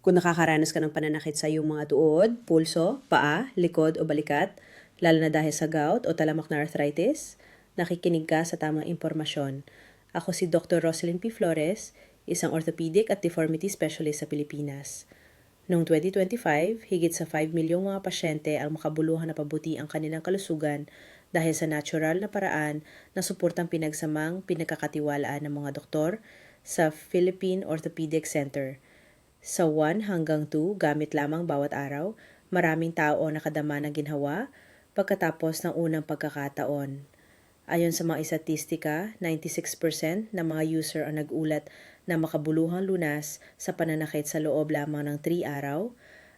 Kung nakakaranas ka ng pananakit sa iyong mga tuod, pulso, paa, likod o balikat, lalo na dahil sa gout o talamak na arthritis, nakikinig ka sa tamang impormasyon. Ako si Dr. Rosalyn P. Flores, isang orthopedic at deformity specialist sa Pilipinas. Noong 2025, higit sa 5 milyong mga pasyente ang makabuluhan na pabuti ang kanilang kalusugan dahil sa natural na paraan na suportang pinagsamang pinagkakatiwalaan ng mga doktor sa Philippine Orthopedic Center. Sa 1 hanggang 2 gamit lamang bawat araw, maraming tao nakadama ng ginhawa pagkatapos ng unang pagkakataon. Ayon sa mga istatistika, 96% ng mga user ang nag-ulat na makabuluhang lunas sa pananakit sa loob lamang ng 3 araw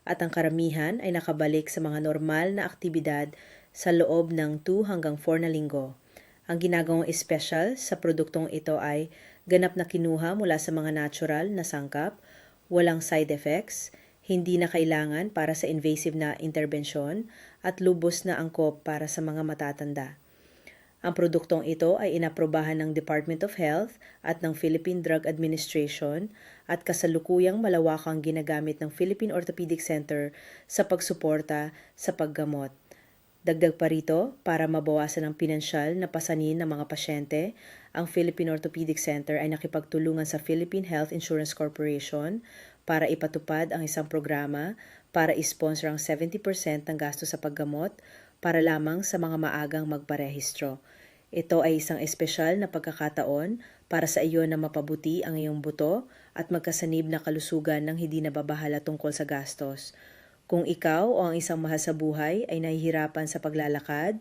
at ang karamihan ay nakabalik sa mga normal na aktibidad sa loob ng 2 hanggang 4 na linggo. Ang ginagawang espesyal sa produktong ito ay ganap na kinuha mula sa mga natural na sangkap, walang side effects, hindi na kailangan para sa invasive na interbensyon at lubos na angkop para sa mga matatanda. Ang produktong ito ay inaprobahan ng Department of Health at ng Philippine Drug Administration at kasalukuyang malawakang ginagamit ng Philippine Orthopedic Center sa pagsuporta sa paggamot. Dagdag pa rito, para mabawasan ang pinansyal na pasanin ng mga pasyente, ang Philippine Orthopedic Center ay nakipagtulungan sa Philippine Health Insurance Corporation para ipatupad ang isang programa para isponsor ang 70% ng gasto sa paggamot para lamang sa mga maagang magparehistro. Ito ay isang espesyal na pagkakataon para sa iyo na mapabuti ang iyong buto at magkasanib na kalusugan ng hindi nababahala tungkol sa gastos. Kung ikaw o ang isang mahal sa buhay ay nahihirapan sa paglalakad,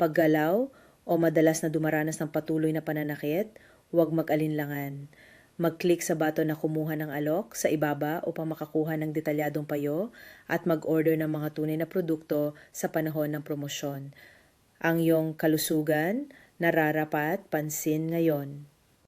paggalaw o madalas na dumaranas ng patuloy na pananakit, huwag mag-alinlangan. Mag-click sa button na kumuha ng alok sa ibaba upang makakuha ng detalyadong payo at mag-order ng mga tunay na produkto sa panahon ng promosyon. Ang iyong kalusugan, nararapat pansin ngayon.